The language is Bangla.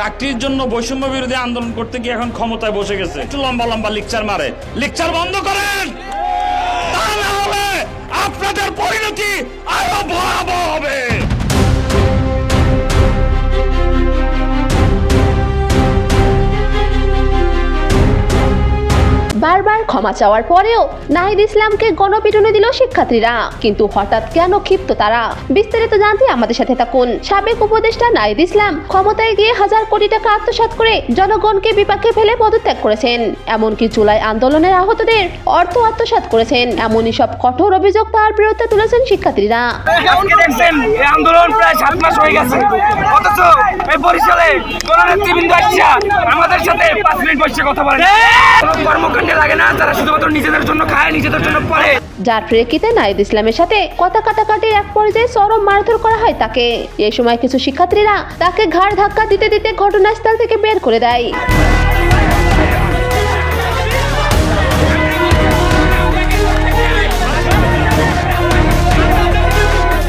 চাকরির জন্য বৈষম্য বিরোধী আন্দোলন করতে গিয়ে এখন ক্ষমতায় বসে গেছে। একটু লম্বা লম্বা লেকচার মারে। লেকচার বন্ধ করেন! তা না হলে বারবার ক্ষমা চাওয়ার পরেও নাহিদ ইসলামকে গণপিটুনি দিল শিক্ষার্থীরা। কিন্তু হঠাৎ কেন ক্ষিপ্ত তারা? বিস্তারিত জানতে আমাদের সাথে থাকুন। সাবেক উপদেষ্টা নাহিদ ইসলাম ক্ষমতায় গিয়ে হাজার কোটি টাকা আত্মসাৎ করে জনগণকে বিপাকে ফেলে পদত্যাগ করেছেন। এমনকি জুলাই আন্দোলনের আহতদের অর্থ আত্মসাৎ করেছেন। এমনই সব কঠোর অভিযোগ তার বিরুদ্ধে তুলেছেন শিক্ষার্থীরা। আন্দোলন প্রায় সাত মাস হয়ে গেছে। অথচ এই বরিশালে কোন নেতৃবৃন্দ আসছে। আমাদের সাথে পাঁচ মিনিট বসে কথা বলেন। কোনো কর্মকাণ্ডে লাগে না, তারা শুধুমাত্র নিজেদের জন্য খায়, নিজেদের জন্য পড়ে। যার প্রেক্ষিতে নাহিদ ইসলামের সাথে কথা কাটাকাটি এক পর্যায়ে চরম মারধর করা হয় তাকে। এই সময় কিছু শিক্ষার্থীরা তাকে ঘাড় ধাক্কা দিতে দিতে ঘটনাস্থল থেকে বের করে দেয়।